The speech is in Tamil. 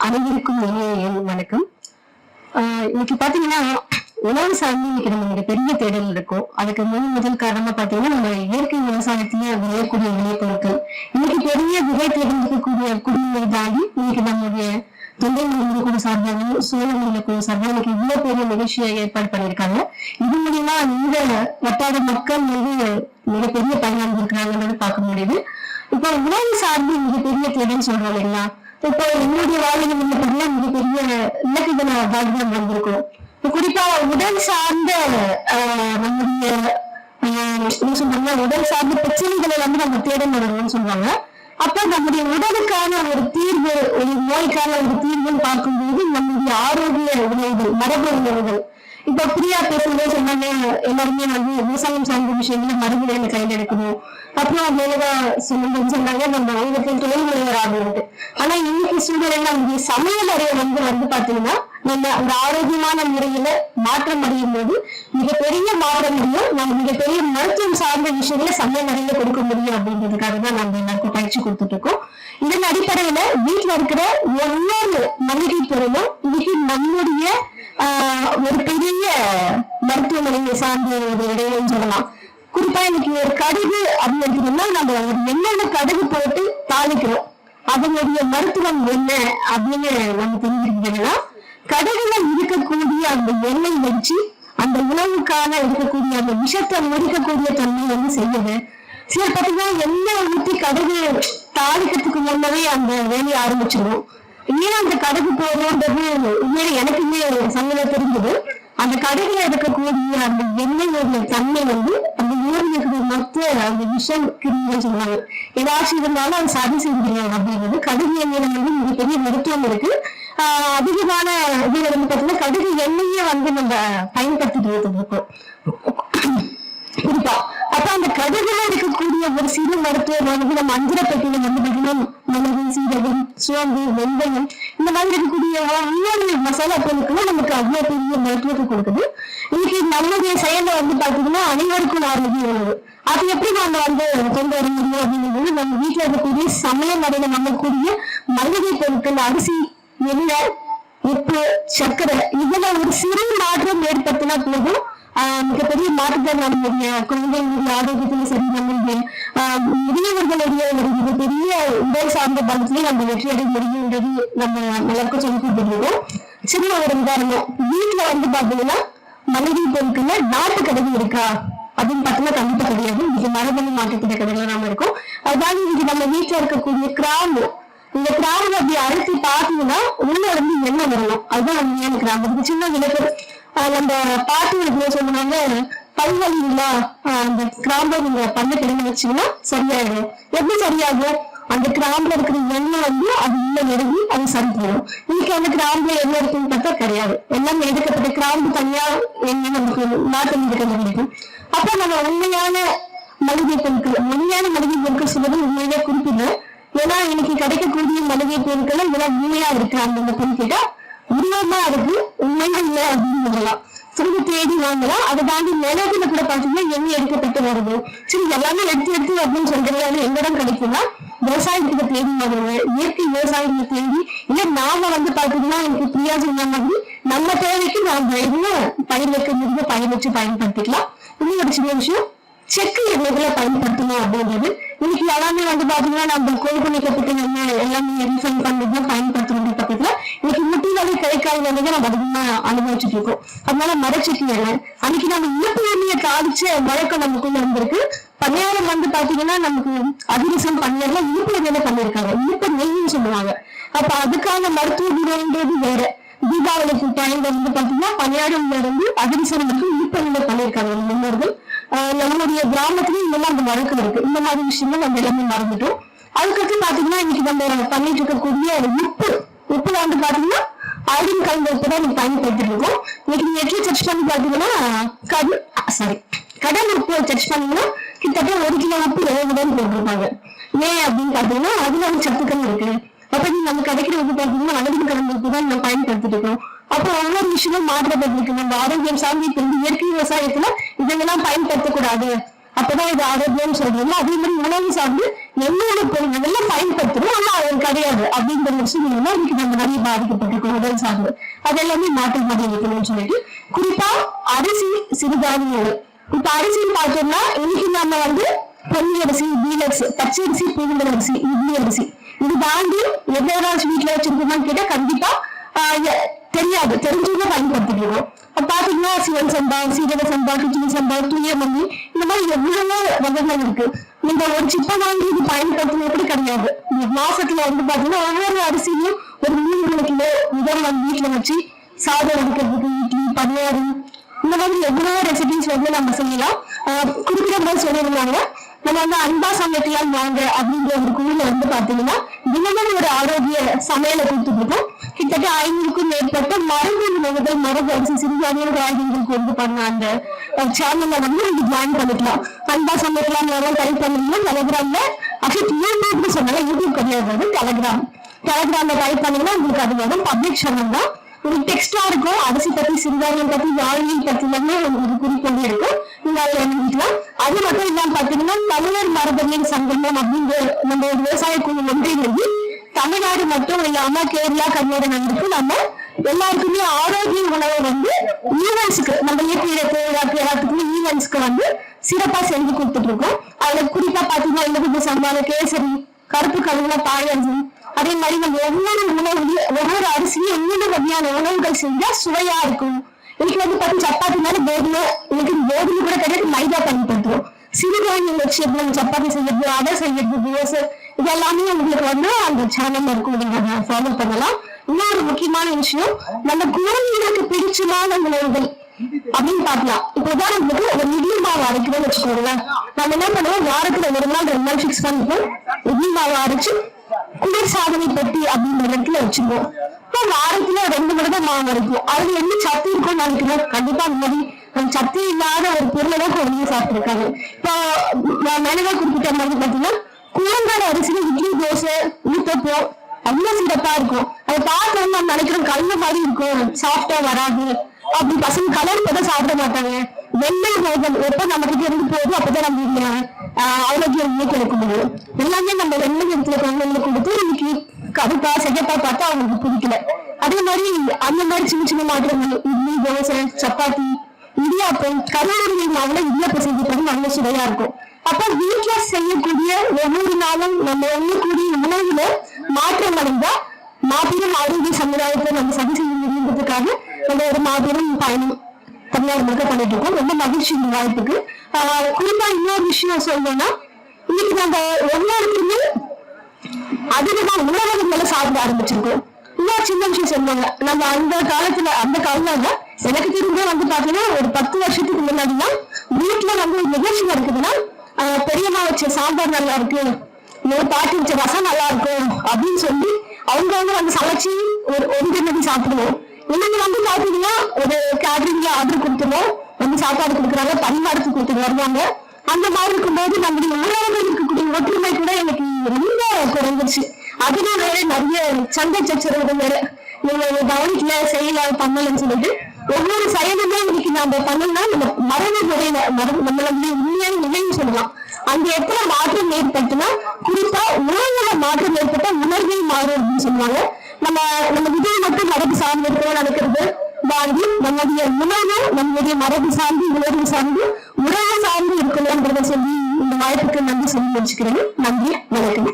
அனைவருக்கும் இனிய வணக்கம். ஆஹ் இன்னைக்கு பாத்தீங்கன்னா உணவு சார்ந்து இன்னைக்கு நம்ம ஒரு பெரிய தேடல் இருக்கும் அதுக்கு முன் முதல் காரணமா பாத்தீங்கன்னா நம்ம இயற்கை விவசாயத்திலேயே விளையக்கூடிய விளைபொருட்கள் இன்னைக்கு பெரிய விலை தேடல் இருக்கக்கூடிய குடிநீரை தாண்டி இன்னைக்கு நம்முடைய தொண்டை மருந்து குழு சார்பாகவும் சோழ மருந்து குழு சார்பாகவும் இன்னைக்கு இவ்வளவு பெரிய நிகழ்ச்சியை ஏற்பாடு பண்ணியிருக்காங்க. இது மூலியமா இந்த வட்டார மக்கள் வந்து மிகப்பெரிய பயனடைஞ்சிருக்கிறாங்கன்னு பார்க்க முடியுது. இப்போ உணவு சார்ந்து மிகப்பெரிய தேடல் சொல்றோம் இல்லைங்களா? இப்போ என்னுடைய வாழ்க்கை வந்து மிகப்பெரிய இலக்குகளை பாக்யம் வந்திருக்கும் இப்போ குறிப்பா உடல் சார்ந்த ஆஹ், நம்முடைய என்ன சொல்றாங்க உடல் சார்ந்த பிரச்சனைகளை வந்து நம்ம தேட வரணும்னு சொல்றாங்க. அப்ப நம்முடைய உடலுக்கான ஒரு தீர்வு ஒரு நோய்க்கான ஒரு தீர்வுன்னு பார்க்கும்போது நம்முடைய ஆரோக்கிய உணவுகள் மரபு உணவுகள் இப்ப பிரியா பேசும்போது சொன்னாங்க எல்லாருமே வந்து விவசாயம் சார்ந்த விஷயங்கள மறுபடியும் கையில் எடுக்கணும். அப்புறம் மேலதா சொல்லும்போது சொன்னாங்க நம்ம உங்களுக்கு தொழில் முனைவர் ஆகணும் ஆனா இன்னைக்கு சூழ்நிலையில நம்முடைய சமையல் அறையை வந்து வந்து பாத்தீங்கன்னா நம்ம அந்த ஆரோக்கியமான முறையில மாற்றம் அடையும் போது மிகப்பெரிய மாற்றம் முடியும் நம்ம மிகப்பெரிய மருத்துவம் சார்ந்த விஷயங்களை சமையல் அறையில கொடுக்க முடியும் அப்படின்றதுக்காக தான் நம்ம எல்லாருக்கும் பயிற்சி கொடுத்துட்டு இருக்கோம். இதன் அடிப்படையில வீட்டுல இருக்கிற ஒவ்வொரு மளிகை பொருளும் இன்னைக்கு நம்முடைய ஆஹ், ஒரு பெரிய மருத்துவமனையை சார்ந்த ஒரு இடையிலும் சொல்லலாம். குறிப்பா இன்னைக்கு ஒரு கடுகு அப்படின்னு நம்ம ஒரு என்னென்ன கடுகு போட்டு தாளிக்கிறோம் அதனுடைய மருத்துவம் என்ன அப்படின்னு நம்ம தெரிஞ்சுக்கிட்டீங்கன்னா கடுகுல இருக்கக்கூடிய அந்த எண்ணெய் வச்சு அந்த உணவுக்காக இருக்கக்கூடிய அந்த விஷத்தை முடிக்கக்கூடிய தன்மை வந்து செய்யுது. சில பார்த்தீங்கன்னா எண்ணெய் ஊற்றி கடுகு தாளிக்கிறதுக்கு முன்னவே அந்த வேலையை ஆரம்பிச்சிடும் ஏன் அந்த கடுகு போகணுன்றது இன்னும் எனக்குமே சங்கல தெரிஞ்சது. அந்த கடுகுல இருக்கக்கூடிய அந்த எண்ணெய் தன்மை வந்து அந்த ஊரில் இருக்கிற மொத்த அந்த விஷம் கிருமிகள் சொல்லுவாங்க. ஏதாச்சும் இருந்தாலும் அது சரி செஞ்சிடும் அப்படிங்கிறது கடுகு எண்ணெயில வந்து மிகப்பெரிய மருத்துவம் இருக்கு. அதிகமான இது வந்து பார்த்தீங்கன்னா கடுகு எண்ணெயே வந்து நம்ம பயன்படுத்திட்டு இருக்கோம். குறிப்பா அப்ப அந்த கடுகுல இருக்கக்கூடிய ஒரு சிறு மருத்துவ வந்து நம்ம அஞ்சரை பெட்டியில வந்து பார்த்தீங்கன்னா மிளகு சீரகம் சோம்பு வெந்தயம் இந்த மாதிரி இருக்கக்கூடிய ஒவ்வொரு மசாலா பொருட்களும் நமக்கு அவ்வளவு பெரிய மருத்துவத்தை கொடுக்குது. இன்னைக்கு நம்மளுடைய செயல வந்து பாத்தீங்கன்னா அனைவருக்கும் ஆரோக்கிய உணவு அது எப்படி நம்ம வந்து கொண்டு வர முடியும் அப்படிங்கிறது நம்ம வீட்டுல இருக்கக்கூடிய சமையல் அறையில நம்மக்கூடிய மளிகை பொருட்கள் அரிசி எண்ணெய் உப்பு சர்க்கரை இதுல ஒரு சிறு மாற்றம் ஏற்படுத்தினா போதும். மிகப்பெரிய மாற்றத்தை நம்முடைய குழந்தைகளுடைய ஆரோக்கியத்திலும் சரி நம்முடைய முதியவர்களுடைய ஒரு மிகப்பெரிய உடல் சார்ந்த பலத்திலே நம்ம வெற்றி அடைய முடியும்ன்றது நம்ம எல்லாருக்கும் சொல்லி கொடுத்துருக்கோம் சின்ன ஒரு உதாரணம். வீட்டுல வந்து பாத்தீங்கன்னா மளிகை பொருட்கள்ல நாட்டு கடைகள் இருக்கா? அப்படின்னு பார்த்தீங்கன்னா கண்டிப்பா கிடையாது. இது மரபணு மாற்றத்தின கடைகள் நாம இருக்கும். அதாவது இன்னைக்கு நம்ம வீட்டுல இருக்கக்கூடிய கிராம்பு இந்த கிராம்பு அப்படி அரைச்சி பார்த்தீங்கன்னா உள்ள இருந்து எண்ணெய் வரணும்? அதுதான் உண்மையான கிராம்பு சின்ன விளக்கு. ஆஹ் நம்ம பாட்டிகளுக்கு சொல்லுவாங்க பல்வலி இல்ல அந்த கிராம்பை நீங்க பண்ண கிடங்கு வச்சீங்கன்னா சரியாயிடும். எப்படி சரியாகும்? அந்த கிராம்புல இருக்கிற எண்ணெய் வந்து அது உள்ள நெருங்கி அது சரி போயிடும் இன்னைக்கு அந்த கிராம்புல எண்ணெய் இருக்குன்னு பார்த்தா கிடையாது. எல்லாம் எடுக்கப்பட்ட கிராம்பு தனியா எண்ணெய் நமக்கு நாட்டு மீது கண்டுபிடிக்கும் அப்ப நம்ம உண்மையான மளிகை பொருட்கள் உண்மையான மளிகை பொருட்கள் சொல்றது உண்மையிலே குறிப்பிடல ஏன்னா இன்னைக்கு கிடைக்கக்கூடிய மளிகை பொருட்கள் இதெல்லாம் உண்மையா இருக்கு அந்த கேட்டா உருவமா இருக்கு உண்மையா இல்லை அப்படின்னு சொல்லலாம். திரும்ப தேடி வாங்கலாம். அதை தாண்டி மிளகுல கூட பாத்தீங்கன்னா எண்ணெய் எடுக்கப்பட்டு வருது. சரி எல்லாமே எடுத்து எடுத்து அப்படின்னு சொல்றது அது எங்கடம் கிடைக்கும்னா விவசாயத்துக்கு தேடி வாங்குவேன் இயற்கை விவசாயத்தை தேடி இல்ல நாம வந்து பாத்தீங்கன்னா எனக்கு பிரியா சொன்ன மாதிரி நம்ம தேவைக்கு நாம என்ன பயிர் வைக்க முடிஞ்ச பயிர் வச்சு பயன்படுத்திக்கலாம். இன்னும் ஒரு சின்ன விஷயம்? செக்கு எண்ணெய்களை பயன்படுத்தணும் அப்படின்றது இன்னைக்கு எல்லாமே வந்து பாத்தீங்கன்னா நம்ம கொழுப்பு நீக்கப்பட்ட எண்ணெய் எல்லாமே ரீஃபைன் பண்ணி பயன்படுத்தணும் பக்கத்துல இன்னைக்கு முட்டிலாவே கிடைக்காத வந்து நம்ம அதிகமா அனுபவிச்சுட்டு இருக்கோம். அதனால மரச்செக்கு எண்ணெய் அன்னைக்கு நம்ம இயற்கை எண்ணெயை தாளிச்ச வழக்கம் நமக்குள்ள இருந்திருக்கு பணியாரம் வந்து பாத்தீங்கன்னா நமக்கு அதிரசம் பணியாரம் இனிப்பு எண்ணெயில பண்ணிருக்காங்க இனிப்பு நெய்ன்னு சொல்லுவாங்க. அப்ப அதுக்கான மருத்துவ குணம்ன்றது வேற. தீபாவளிக்கு டைம்ல வந்து பாத்தீங்கன்னா பணியாரம்ல இருந்து அதிரசம் மட்டும் இனிப்பு முன்னோர்கள். நம்மளுடைய கிராமத்துலயும் இதெல்லாம் அந்த வழக்கம் இருக்கு. இந்த மாதிரி விஷயங்கள் நம்ம எல்லாமே மறந்துட்டோம். அதுக்கடுத்து பாத்தீங்கன்னா இன்னைக்கு நம்ம பண்ணிட்டு இருக்கக்கூடிய உப்பு உப்புல வந்து பாத்தீங்கன்னா அயடின் கலந்த உப்பு தான் நம்ம பயன்படுத்திட்டு இருக்கோம். இன்னைக்கு நீங்க எப்படி சர்ச் பண்ணி பாத்தீங்கன்னா கடு சாரி கடல் உப்பு சர்ச் பண்ணீங்கன்னா கிட்டத்தட்ட ஒரு கிலோ உப்பு இருபது போட்டிருப்பாங்க. ஏன் அப்படின்னு பாத்தீங்கன்னா அதுல சத்துக்கள் இருக்கு. அப்ப நீ நம்ம கிடைக்கிற உப்பு பாத்தீங்கன்னா அழகு கலந்த தான் நம்ம பயன்படுத்திட்டு இருக்கோம். அப்போ ஒவ்வொரு விஷயமும் மாற்றப்பட்டிருக்கு நம்ம ஆரோக்கியம் சார்ந்து இப்ப இந்த இயற்கை விவசாயத்துல இதெல்லாம் பயன்படுத்தக்கூடாது அப்பதான் இது ஆரோக்கியம் சொல்றோம் அதே மாதிரி உணவு சார்ந்து என்னோட பொருள் எல்லாம் பயன்படுத்தணும் ஆனா அது கிடையாது. அப்படிங்கிற ஒரு சூழ்நிலை இன்னைக்கு நம்ம நிறைய பாதிக்கப்பட்டிருக்கோம் உடல் சார்ந்து. அது எல்லாமே மாற்றம் மாதிரி இருக்கணும்னு சொல்லிட்டு குறிப்பா அரிசி சிறுதானியங்கள். இப்ப அரிசின்னு பார்த்தோம்னா இன்னைக்கு நம்ம வந்து பொன்னி அரிசி பீலக்ஸ் பச்சை அரிசி புழுங்கல் அரிசி இட்லி அரிசி. இது தாண்டி எவ்வளவு வீட்டுல வச்சிருக்கோமான்னு கேட்டா கண்டிப்பா தெரியாது. தெரிஞ்சவங்க பயன்படுத்திக்கிறோம் அப்ப பாத்தீங்கன்னா சிவன் சம்பா சீரக சம்பா கிச்சடி சம்பா தூய மல்லி இந்த மாதிரி எவ்வளவோ வகைகள் இருக்கு. நீங்க ஒரு சிப்பை வாங்கி இது பயன்படுத்தணும் எப்படி கிடையாது? இந்த மாசத்துல வந்து பாத்தீங்கன்னா ஒவ்வொரு அரிசியும் ஒரு மூணு கிலோ முதல் நம்ம வீட்டுல வச்சு சாதம் எடுக்கிறதுக்கு இட்லி பனியாரம் இந்த மாதிரி எவ்வளவோ ரெசிபிஸ் வந்து நம்ம செய்யலாம். குறிப்பிட்ட மாதிரி சொல்லியிருந்தாங்க. நம்ம வந்து அன்பா சமைக்கலாம் வாங்க அப்படிங்கிற ஒரு குழுல வந்து பாத்தீங்கன்னா தினமும் ஒரு ஆரோக்கிய சமையலை கொடுத்துட்டு இருக்கோம் கிட்டத்தட்ட ஐநூறுக்கும் மேற்பட்ட மருந்து உணவுகள் மரபு அரிசி சிறுதானிய காய்கறிகளுக்கு வந்து பண்ண அந்த சேனல்ல வந்து நீங்க ஜாயின் பண்ணிக்கலாம். அன்பா சமைக்கலாம் யாரும் டைப் பண்ணீங்கன்னா டெலிகிராம்ல அஃபிட் யூடியூப்னு சொன்னாங்க யூடியூப் கிடையாது அது டெலிகிராம் டெலிகிராம்ல டைப் பண்ணீங்கன்னா உங்களுக்கு அது வரும். பப்ளிக் சேனல் தான். ஒரு டெக்ஸ்டா இருக்கும். அரிசி பத்தி சிறுதானியம் பத்தி வாழ்வியல் பத்தி எல்லாமே உங்களுக்கு குறிக்கொண்டே இருக்கும் நீங்க அதை எழுதிக்கலாம். அது மட்டும் இல்லாம பாத்தீங்கன்னா தமிழர் மரபணியின் சங்கமம் அப்படிங்கிற நம்ம ஒரு விவசாய குழு ஒன்றிணைந்து தமிழ்நாடு மட்டும் இல்லாம கேரளா கர்நாடகா வரைக்கும் நம்ம எல்லாருக்குமே ஆரோக்கிய உணவை வந்து ஈவெண்ட்ஸ்க்கு நம்ம இயற்கையில தேவையாக்கு எல்லாத்துக்குமே ஈவெண்ட்ஸ்க்கு வந்து சிறப்பா செஞ்சு கொடுத்துட்டு இருக்கோம். அதுல குறிப்பா பாத்தீங்கன்னா இந்த சம்பான கேசரி கருப்பு கழுவுல பாயஞ்சி அதே மாதிரி நம்ம ஒவ்வொரு உணவு ஒவ்வொரு அரிசியும் என்னென்ன வகையான உணவுகள் செஞ்சா சுவையா இருக்கும். இன்னைக்கு வந்து பார்த்தீங்கன்னா சப்பாத்தி மேல கோதுமை இன்னைக்கு கோதுமை கூட கிடையாது மைதா பயன்படுத்துவோம் சிறுதானியம் வச்சு எப்படி நம்ம சப்பாத்தி செய்யறது அடை செய்யறது தோசை இது எல்லாமே உங்களுக்கு வந்து அந்த சேனல்ல இருக்கும். நீங்க ஃபாலோ பண்ணலாம். இன்னொரு முக்கியமான விஷயம் நம்ம குழந்தைகளுக்கு பிடிச்சமான உணவுகள் அப்படின்னு பாக்கலாம் இப்ப உதாரணத்துக்கு ஒரு இட்லி மாவு அரைக்கிறோம்னு வச்சுக்கோங்களேன். நம்ம என்ன பண்ணுவோம் வாரத்துல ஒரு நாள் ரெண்டு நாள் ஃபிக்ஸ் பண்ணிப்போம். இட்லி மாவு அரைச்சு குளிர் சாதனை பெட்டி அப்படின்ற இடத்துல வச்சிருக்கோம் இப்போ வாரத்துல ரெண்டு முறை தான் மாவு இருக்கும் அதுல என்ன சத்து இருக்கும்னு நினைக்கிறோம் கண்டிப்பா அந்த மாதிரி அந்த சத்து இல்லாத ஒரு பொருளை தான் குழந்தைங்க சாப்பிட்டுருக்காங்க. இப்போ நான் குறிப்பிட்ட மாதிரி பாத்தீங்கன்னா குழந்தை அரிசியில இட்லி தோசை ஊத்தப்போ அவ்வளவு சிறப்பா இருக்கும். அதை பார்க்க நம்ம நினைக்கிறோம் கல்ல மாதிரி இருக்கும். சாஃப்டா வராது. அப்படி பசங்க கலர் பார்த்தா சாப்பிட மாட்டாங்க. வெள்ளை மோதல் எப்ப நம்ம கிட்ட இருந்து போகுது அப்பதான் நம்ம இந்த ஆரோக்கியம் இன்னைக்கு முடியும் எல்லாமே நம்ம வெள்ளை இடத்துல குழந்தைங்களுக்கு கொடுத்து இன்னைக்கு கருப்பா செகப்பா பார்த்தா அவங்களுக்கு பிடிக்கல. அதே மாதிரி அந்த மாதிரி சின்ன சின்ன மாற்றங்கள் இட்லி தோசை சப்பாத்தி இடியாப்பம் கருவூரி மாவுல இடியாப்பம் செஞ்சு நல்ல சுவையா இருக்கும். அப்ப வீட்டுல செய்யக்கூடிய ஒவ்வொரு நாளும் நம்ம உண்ணக்கூடிய உணவுல மாற்றம் அடைந்தா மாபெரும் ஆரோக்கிய சமுதாயத்தை நம்ம சரி செய்ய முடியுன்றதுக்காக நம்ம ஒரு மாபெரும் பயணம் தமிழ்நாடு முழுக்க பண்ணிட்டு இருக்கோம். ரொம்ப மகிழ்ச்சி இந்த வாய்ப்புக்கு. குறிப்பா இன்னொரு விஷயம் சொல்லணும்னா இன்னைக்கு நாங்க எல்லாருக்குமே அதிகமா உணவகங்களை சாப்பிட ஆரம்பிச்சிருக்கோம். இன்னொரு சின்ன விஷயம் சொல்லுவாங்க நம்ம அந்த காலத்துல அந்த காலத்துல எனக்கு தெரிஞ்ச வந்து பாத்தீங்கன்னா ஒரு பத்து வருஷத்துக்கு முன்னாடிதான் வீட்டுல வந்து ஒரு நிகழ்ச்சி நடக்குதுன்னா பெரியம்மா வச்ச சாம்பார் நல்லா இருக்கு. இன்னொரு பாட்டி வச்ச ரசம் நல்லா இருக்கும் அப்படின்னு சொல்லி அவங்க வந்து வந்து சமைச்சு ஒரு ஒரு தினடி சாப்பிடுவோம். இன்னைக்கு வந்து பாத்தீங்கன்னா ஒரு கேட்டரிங்ல ஆர்டர் கொடுத்துருவோம். வந்து சாப்பாடு கொடுக்குறாங்க பரிமாறத்துக்கு கொடுத்துட்டு வருவாங்க. அந்த மாதிரி இருக்கும்போது நம்முடைய உணவுகள் இருக்கக்கூடிய ஒற்றுமை கூட எனக்கு ரொம்ப குறைஞ்சிருச்சு. அதனால நிறைய சண்டை சச்சரவுகள் வேற. நீங்க கவனிக்கல செய்யல பண்ணலன்னு சொல்லிட்டு ஒவ்வொரு செயலுமே இன்னைக்கு நம்ம பண்ணோம்னா நம்ம மரபு முறையில மரபு நம்மளுடைய உண்மையான நிலைன்னு சொல்லலாம். அந்த இடத்துல மாற்றம் ஏற்பட்டுனா குறிப்பா உணவுல மாற்றம் ஏற்பட்டா உணர்வே மாறும் அப்படின்னு சொல்லுவாங்க. நம்ம நம்ம விஜய் மட்டும் மரபு சார்ந்து இருக்கிறோம் நடக்கிறது வாங்கி நம்முடைய உணவு நம்முடைய மரபு சார்ந்து உணர்வு சார்ந்து உறவு சார்ந்து இருக்கணும்ன்றத சொல்லி இந்த வாய்ப்புக்கு நன்றி சொல்லி முடிச்சுக்கிறேன். நன்றி வணக்கம்.